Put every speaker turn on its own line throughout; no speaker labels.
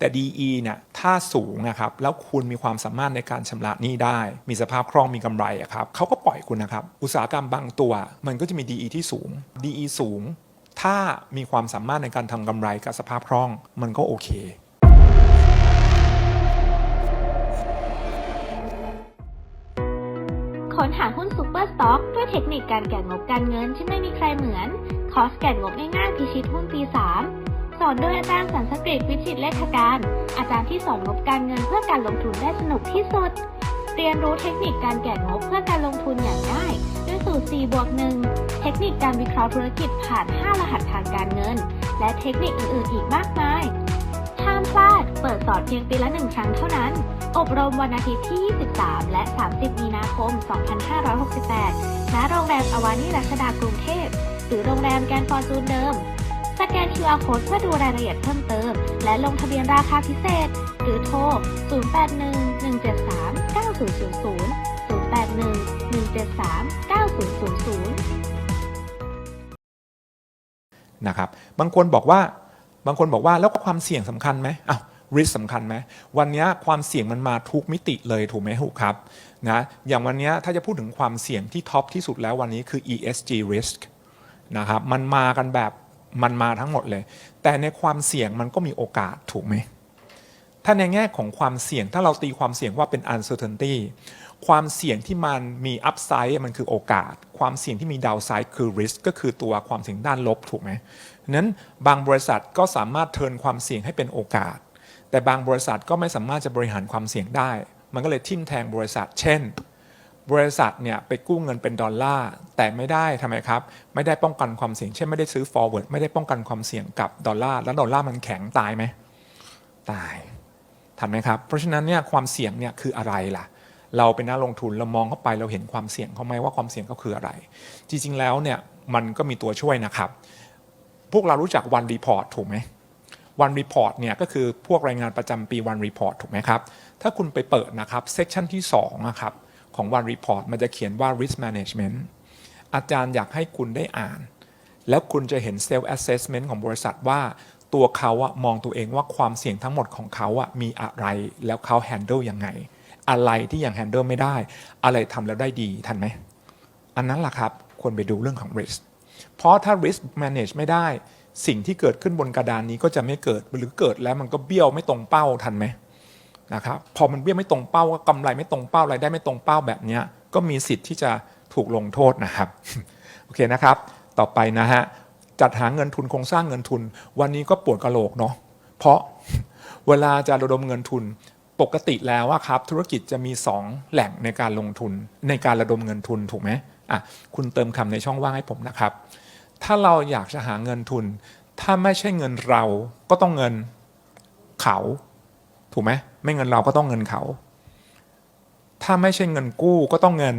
แต่ DE เนี่ยถ้าสูงนะครับแล้วคุณมีความสามารถในการชำระหนี้ได้ มีสภาพคล่องมีกำไรอะครับเขาก็ปล่อยคุณนะครับ อุตสาหกรรมบางตัว มันก็จะมี DE ที่สูง DE สูง ถ้ามีความสามารถในการทำกำไรกับสภาพคล่องมันก็โอเค
ค้นหาหุ้นซูเปอร์สต็อกด้วยเทคนิคการแก่งบการเงินที่ไม่มีใครเหมือน คอสแก่งบง่ายๆพิชิตหุ้นปี 3 สอนโดยอาจารย์สันสกฤตวิจิตเลขาการ อาจารย์ที่สอนงบการเงินเพื่อการลงทุนได้สนุกที่สุด เรียนรู้เทคนิคการแก่งบเพื่อการลงทุนอย่างง่ายด้วยสูตร 4 บวก 1 เทคนิคการวิเคราะห์ธุรกิจผ่าน 5 รหัสทางการเงิน และเทคนิคอื่น ๆ อีกมากมาย ห้ามพลาด เปิดสอนเพียงปีละหนึ่งครั้งเท่านั้น อบรมวันอาทิตย์ที่ 23 และ 30 มีนาคม 2568 ณ โรงแรมอวานีรัชดากรุงเทพ หรือโรงแรมแกรนด์ฟอร์จูนเดิม สแกน QR Code เพื่อดูรายละเอียดเพิ่มเติม และลงทะเบียนราคาพิเศษ หรือโทร 0811739000 0811739000
นะครับ บางคนบอกว่า บางคนบอกว่าแล้วความเสี่ยงสำคัญไหมอ้าว risk สำคัญไหมวันนี้ความเสี่ยงมันมาทุกมิติเลยถูกไหมถูกครับนะอย่างวันนี้ถ้าจะพูดถึงความเสี่ยงที่ท็อปที่สุดแล้ววันนี้คือ ESG risk นะครับมันมากันแบบ มันมาทั้งหมดเลย แต่ในความเสี่ยงมันก็มีโอกาสถูกไหมถ้าในแง่ของความเสี่ยงถ้าเราตีความเสี่ยงว่าเป็น uncertainty ความเสี่ยงที่มันมี upside มันคือโอกาส ความเสี่ยงที่มี downside คือ risk ก็คือตัวความเสี่ยงด้านลบถูกไหมนั้นบางบริษัทก็สามารถเทินความเสี่ยงให้เป็นโอกาส แต่บางบริษัทก็ไม่สามารถจะบริหารความเสี่ยงได้ มันก็เลยทิ่มแทงบริษัท เช่น บริษัทเนี่ยไปกู้เงินเป็นดอลลาร์แต่ไม่ได้ทำไมครับ ไม่ได้ป้องกันความเสี่ยงเช่นไม่ได้ซื้อ forward ไม่ได้ป้องกันความเสี่ยงกับดอลลาร์แล้วดอลลาร์มันแข็งตายไหมตายทันไหมครับ เพราะฉะนั้นเนี่ยความเสี่ยงเนี่ยคืออะไรล่ะ เราเป็นนักลงทุนเรามองเข้าไปเราเห็นความเสี่ยงเขาไหมว่าความเสี่ยงก็คืออะไร จริง ๆ แล้วเนี่ยมันก็มีตัวช่วยนะครับ พวกเรารู้จักวันรีพอร์ตถูกไหมวันรีพอร์ตเนี่ยก็คือพวกรายงานประจำปีวันรีพอร์ตถูกไหมครับ ถ้าคุณไปเปิดนะครับเซสชันที่2นะครับ ของวันรีพอร์ตมันจะเขียนว่า risk management อาจารย์อยากให้คุณได้อ่าน แล้วคุณจะเห็น self assessment ของบริษัทว่าตัวเขาอะมองตัวเองว่าความเสี่ยงทั้งหมดของเขาอะมีอะไรแล้วเขา handle ยังไง อะไรที่ยัง handle ไม่ได้ อะไรทำแล้วได้ดีทันไหม อันนั้นล่ะครับควรไปดูเรื่องของ risk เพราะถ้า risk manage ไม่ได้ สิ่งที่เกิดขึ้นบนกระดานนี้ก็จะไม่เกิดหรือเกิดแล้วมันก็เบี้ยวไม่ตรงเป้าทันไหม นะครับพอมันเบี้ยไม่ตรงเป้าก็กำไรไม่ตรงเป้ารายได้ไม่ตรงเป้าแบบนี้ก็มีสิทธิ์ที่จะถูกลงโทษนะครับโอเคนะครับ ต่อไปนะฮะจัดหาเงินทุนโครงสร้างเงินทุน วันนี้ก็ปวดกระโหลกเนาะเพราะเวลาจะระดมเงินทุนปกติแล้วอะครับธุรกิจจะมี 2 แหล่งในการลงทุนในการระดมเงินทุนถูกไหมอะคุณเติมคำในช่องว่างให้ผมนะครับ ถ้าเราอยากจะหาเงินทุน ถ้าไม่ใช่เงินเราก็ต้องเงินเขาถูกไหม ไม่เงินเราก็ต้องเงินเขา ถ้าไม่ใช่เงินกู้ก็ต้องเงิน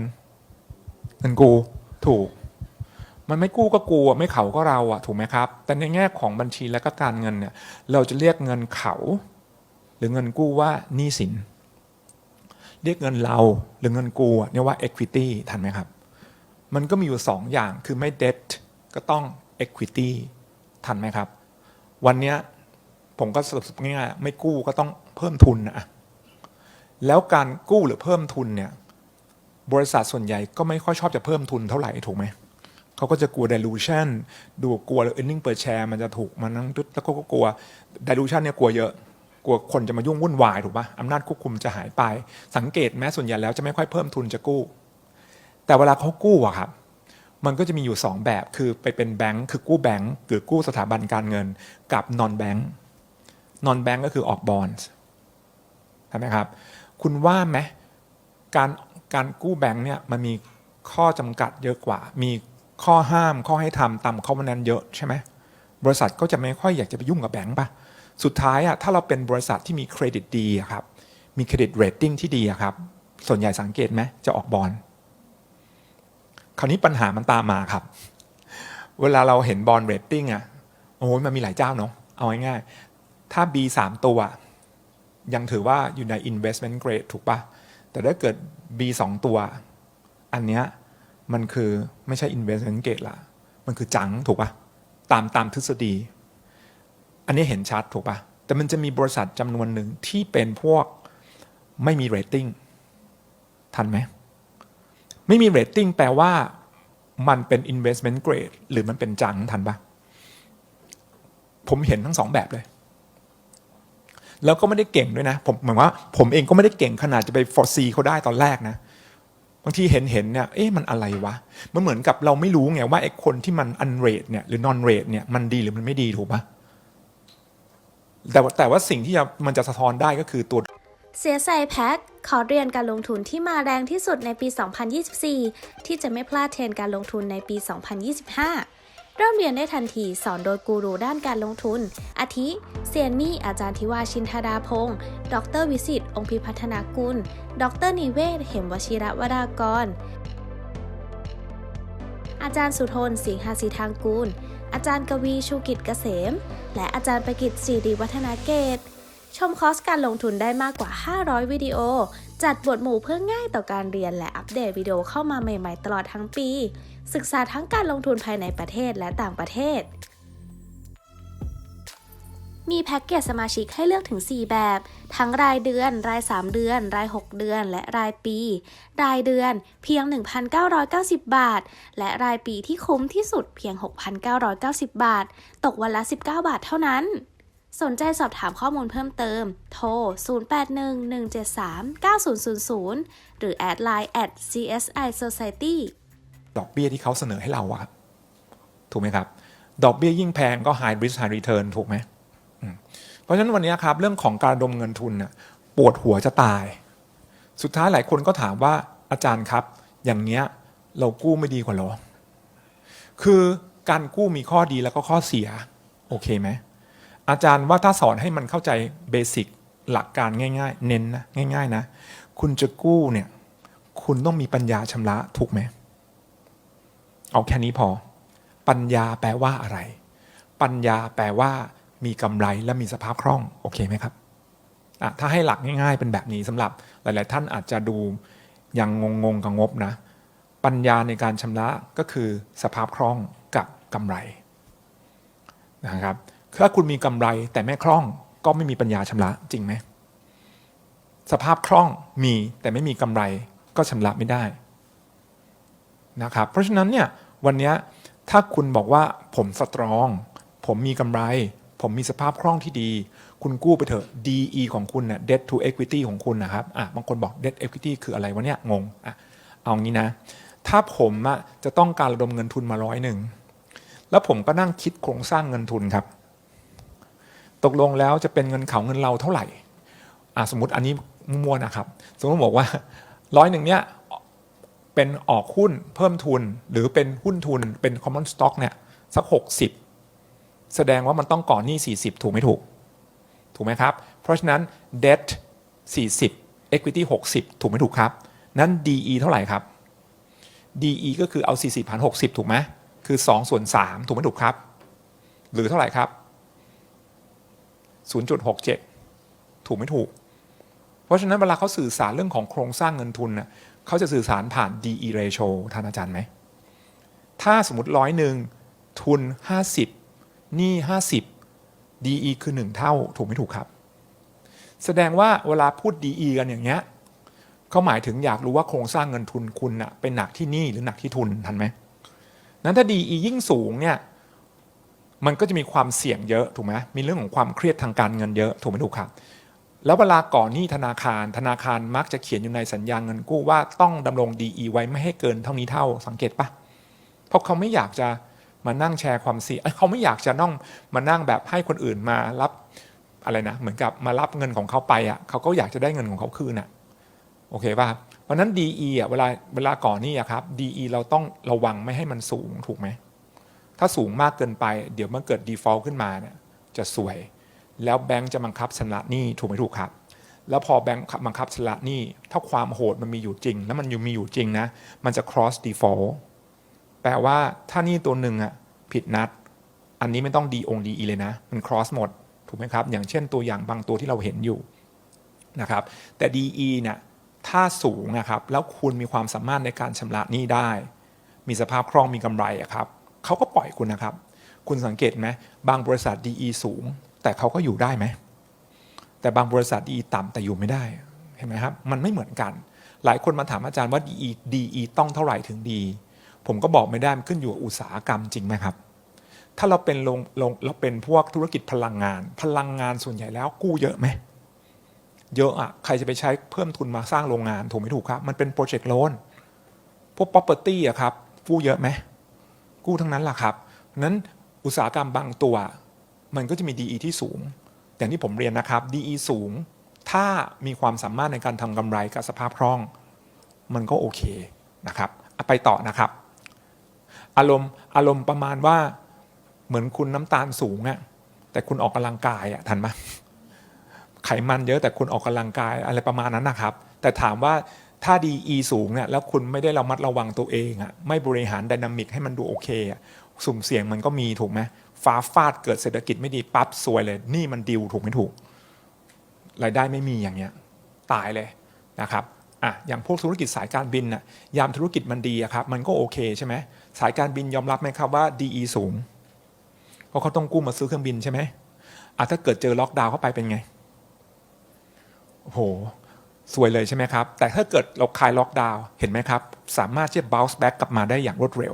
เงินกูถูก มันไม่กู้ก็กูอะไม่เขาก็เราอะถูกไหมครับ แต่ในแง่ของบัญชีและก็การเงินเนี่ย เราจะเรียกเงินเขา หรือเงินกู้ว่าหนี้สิน เรียกเงินเราหรือเงินกูเนี่ยว่า equity ทันไหมครับ มันก็มีอยู่สองอย่างคือไม่ debt ก็ต้อง equity ทันไหมครับ วันเนี้ย ผมก็สรุปง่ายๆไม่กู้ก็ต้องเพิ่มทุนนะแล้วการกู้หรือเพิ่มทุนเนี่ย บริษัทส่วนใหญ่ก็ไม่ค่อยชอบจะเพิ่มทุนเท่าไหร่ถูกไหมเขาก็จะกลัว dilution ดูกลัว earning per share มันจะถูกมันนั่งตึ๊ดแล้วก็กลัว dilution เนี่ยกลัวเยอะ กลัวคนจะมายุ่งวุ่นวายถูกปะอำนาจควบคุมจะหายไป สังเกตแม้ส่วนใหญ่แล้วจะไม่ค่อยเพิ่มทุนจะกู้ แต่เวลาเขากู้อะครับมันก็จะมีอยู่ 2 แบบคือไปเป็นแบงค์คือกู้แบงค์หรือกู้สถาบันการเงินกับนอนแบงก์ non bank non bank ก็คือออกบอลใช่ไหมครับ คุณว่าไหมการการกู้แบงค์เนี่ยมันมีข้อจำกัดเยอะกว่า มีข้อห้ามข้อให้ทำตามข้อวันนั้นเยอะใช่ไหมบริษัทก็จะไม่ค่อยอยากจะไปยุ่งกับแบงค์ป่ะสุดท้ายอะถ้าเราเป็นบริษัทที่มีเครดิตดีครับ มีเครดิตเรตติ้งที่ดีครับ ส่วนใหญ่สังเกตไหมจะออกบอลคราวนี้ปัญหามันตามมาครับ เวลาเราเห็นบอลเรตติ้งอะโอ้ยมันมีหลายเจ้าเนาะเอาง่ายๆ ถ้า B 3 ตัว ยังถือว่าอยู่ใน investment grade ถูกปะแต่ถ้าเกิด B 2 ตัว อันเนี้ยมันคือไม่ใช่ investment grade ละ มันคือจังถูกปะตามตามทฤษฎี อันนี้เห็นชัดถูกปะแต่มันจะมีบริษัทจำนวนหนึ่งที่เป็นพวกไม่มีเรตติ้งทันไหม ไม่มีเรตติ้งแปลว่ามันเป็น investment grade หรือมันเป็นจังทันปะผมเห็นทั้งสองแบบเลย แล้วก็ไม่ได้เก่งด้วยนะ ผมเหมายว่าผมเองก็ไม่ได้เก่งขนาดจะไป foresee เขาได้ตอนแรกนะบางทีเห็นเห็นเนี่ยเอ๊ะมันอะไรวะมันเหมือนกับเราไม่รู้ไงว่าไอ้คนที่มัน unrate เนี่ยหรือ non rate เนี่ยมันดีหรือมันไม่ดีถูกปะแต่แต่ว่าสิ่งที่จะมันจะสะท้อนได้ก็คือตัว
เสียใส่แพ็คขอเรียนการลงทุนที่มาแรงที่สุดในปี 2024 ที่จะไม่พลาดเทรนการลงทุนในปี 2025 เริ่มเรียนได้ทันทีสอนโดยกูรูด้านการลงทุน อาทิ เซียนมี่อาจารย์ทิวาชินธาดาพงศ์ดรวิสิตองค์พิพัฒนากุล ดรนิเวศ เหมวชิระวรากร อาจารย์สุทนสิงหาสีทางกูล อาจารย์กวีชูกิจเกษม และอาจารย์ประกิตศิริวัฒนาเกต ชมคอร์สการลงทุนได้มากกว่า 500 วิดีโอ จัดบทหมู่เพื่อง่ายต่อการเรียนและอัปเดตวิดีโอเข้ามาใหม่ ๆ ตลอดทั้งปี ศึกษาทั้งการลงทุนภายในประเทศและต่างประเทศ มีแพ็กเกจสมาชิกให้เลือกถึง 4 แบบ ทั้งรายเดือน ราย 3 เดือน ราย 6 เดือน และรายปี รายเดือนเพียง 1,990 บาท และรายปีที่คุ้มที่สุดเพียง 6,990 บาท ตกวันละ 19 บาทเท่านั้นสนใจสอบถามข้อมูลเพิ่มเติม โทร 0811739000 หรือแอดไลน์ at CSI Society
ดอกเบี้ยที่เขาเสนอให้เราอะครับถูกไหมครับ ดอกเบี้ยยิ่งแพงก็ high risk high return ถูกไหมเพราะฉะนั้นวันนี้ครับเรื่องของการดมเงินทุนน่ะปวดหัวจะตาย สุดท้ายหลายคนก็ถามว่าอาจารย์ครับ อย่างเนี้ยเรากู้ไม่ดีกว่าหรอ คือการกู้มีข้อดีแล้วก็ข้อเสีย โอเคไหมอาจารย์ว่าถ้าสอนให้มันเข้าใจเบสิกหลักการง่าย ๆ เน้นนะง่าย ๆ นะ คุณจะกู้เนี่ย คุณต้องมีปัญญาชำระถูกไหม เอาแค่นี้พอ ปัญญาแปลว่าอะไร ปัญญาแปลว่า มีกำไรและมีสภาพคล่อง โอเคไหมครับถ้าให้หลักง่าย ๆ เป็นแบบนี้สำหรับหลาย ๆ ท่านอาจจะดูยังงงๆกับงบนะ ปัญญาในการชำระก็คือสภาพคล่องกับกำไรนะครับถ้าคุณมีกำไรแต่ไม่คล่องก็ไม่มีปัญญาชำระจริงไหมสภาพคล่องมีแต่ไม่มีกำไรก็ชำระไม่ได้ นะครับเพราะฉะนั้นเนี่ยวันนี้ถ้าคุณบอกว่าผมสตรอง ผมมีกำไร ผมมีสภาพคล่องที่ดี คุณกู้ไปเถอะ DE ของคุณเนี่ย debt to equity ของคุณนะครับอะบางคนบอก debt equity คืออะไรวะเนี่ยงงอะเอางี้นะ ถ้าผมอะจะต้องการระดมเงินทุนมาร้อยหนึ่งแล้วผมก็นั่งคิดโครงสร้างเงินทุนครับ ตกลงแล้วจะเป็นเงินเขาเงินเราเท่าไหร่อะสมมติอันนี้มั่วนะครับ สมมติบอกว่าร้อยหนึ่งเนี่ย เป็นออกหุ้นเพิ่มทุนหรือเป็นหุ้นทุนเป็น common stock เนี่ยสัก 60 แสดงว่ามันต้องก่อนหนี้ 40 ถูกไม่ถูก ถูกไหมครับ เพราะฉะนั้น debt 40 equity 60 ถูกไม่ถูกครับ นั้น DE เท่าไหร่ครับ DE ก็คือเอา 40ผ่าน60 ถูกไหมคือ 2 ส่วน 3 ถูกไม่ถูกครับ หรือเท่าไหร่ครับ 0.67 ถูกไม่ถูก เพราะฉะนั้นเวลาเขาสื่อสารเรื่องของโครงสร้างเงินทุนน่ะ เขาจะสื่อสารผ่าน DE ratio ท่านอาจารย์ไหม ถ้าสมมติร้อยหนึ่งทุน 50หนี้50 DE คือ 1 เท่าถูกไม่ถูกครับ แสดงว่าเวลาพูด DE กันอย่างเงี้ยเขาหมายถึงอยากรู้ว่าโครงสร้างเงินทุนคุณนะเป็นหนักที่หนี้หรือหนักที่ทุนทันไหมนั้นถ้า DE ยิ่งสูงเนี่ยมันก็จะมีความเสี่ยงเยอะถูกไหมมีเรื่องของความเครียดทางการเงินเยอะถูกไหมถูกครับ แล้วเวลาก่อนหนี้ธนาคาร ธนาคารมักจะเขียนอยู่ในสัญญาเงินกู้ว่าต้องดำรง DE ไว้ไม่ให้เกินเท่านี้เท่าสังเกตปะเพราะเขาไม่อยากจะมานั่งแชร์ความเสี่ยงเขาไม่อยากจะต้องมานั่งแบบให้คนอื่นมารับอะไรนะ เหมือนกับมารับเงินของเขาไปอะเขาก็อยากจะได้เงินของเขาคืนอะโอเคป่ะเพราะนั้น DE อะเวลาเวลาก่อนหนี้อะครับ DE เราต้องระวังไม่ให้มันสูงถูกไหมถ้าสูงมากเกินไป เดี๋ยวมันเกิด default ขึ้นมาเนี่ยจะสวย แล้วแบงก์จะบังคับชำระหนี้ถูกไหมถูกครับ แล้วพอแบงก์บังคับชำระหนี้ถ้าความโหดมันมีอยู่จริง แล้วมันอยู่มีอยู่จริงนะ มันจะ cross default แปลว่าถ้าหนี้ตัวหนึ่งอะผิดนัด อันนี้ไม่ต้องดีองดีอีเลยนะ มัน cross หมดถูกไหมครับ อย่างเช่นตัวอย่างบางตัวที่เราเห็นอยู่นะครับ แต่ DE เนี่ยถ้าสูงนะครับ แล้วคุณมีความสามารถในการชำระหนี้ได้ มีสภาพคล่องมีกำไรอะครับเขาก็ปล่อยคุณนะครับ คุณสังเกตไหมบางบริษัท DE สูง แต่เขาก็อยู่ได้ไหม แต่บางบริษัท DE ต่ำแต่อยู่ไม่ได้ เห็นไหมครับ มันไม่เหมือนกัน หลายคนมาถามอาจารย์ว่า DE DE ต้องเท่าไหร่ถึงดี ผมก็บอกไม่ได้ มันขึ้นอยู่กับอุตสาหกรรมจริงไหมครับ ถ้าเราเป็นลงลงเราเป็นพวกธุรกิจพลังงาน พลังงานส่วนใหญ่แล้วกู้เยอะไหม เยอะอะใครจะไปใช้เพิ่มทุนมาสร้างโรงงานถูกไม่ถูกครับ มันเป็นโปรเจกต์โลน พวก property อะครับ กู้เยอะไหม กู้ทั้งนั้นแหละครับนั้นอุตสาหกรรมบางตัว มันก็จะมี DE ที่สูง อย่างที่ผมเรียนนะครับ DE สูง ถ้ามีความสามารถในการทำกำไรกับสภาพคล่อง มันก็โอเคนะครับอะไปต่อนะครับ อารมณ์อารมณ์ประมาณว่าเหมือนคุณน้ำตาลสูงอะแต่คุณออกกำลังกายอะทันไหมไขมันเยอะแต่คุณออกกำลังกายอะไรประมาณนั้นนะครับ แต่ถามว่าถ้า DE สูงเนี่ยแล้วคุณไม่ได้ระมัดระวังตัวเองอะไม่บริหารไดนามิกให้มันดูโอเคอะสุ่มเสี่ยงมันก็มีถูกไหม ฟ้าฟาดเกิดเศรษฐกิจไม่ดีปั๊บซวยเลย นี่มันดิวถูกไม่ถูกรายได้ไม่มีอย่างเงี้ยตายเลยนะครับอะอย่างพวกธุรกิจสายการบินน่ะยามธุรกิจมันดีอะครับมันก็โอเคใช่ไหมสายการบินยอมรับไหมครับว่า DE สูงเพราะเขาต้องกู้มาซื้อเครื่องบินใช่ไหมอะถ้าเกิดเจอล็อกดาวน์เข้าไปเป็นไงโอ้โหสวยเลยใช่ไหมครับ แต่ถ้าเกิดเราคลายล็อกดาวน์เห็นไหมครับ สามารถที่จะ bounce back กลับมาได้อย่างรวดเร็ว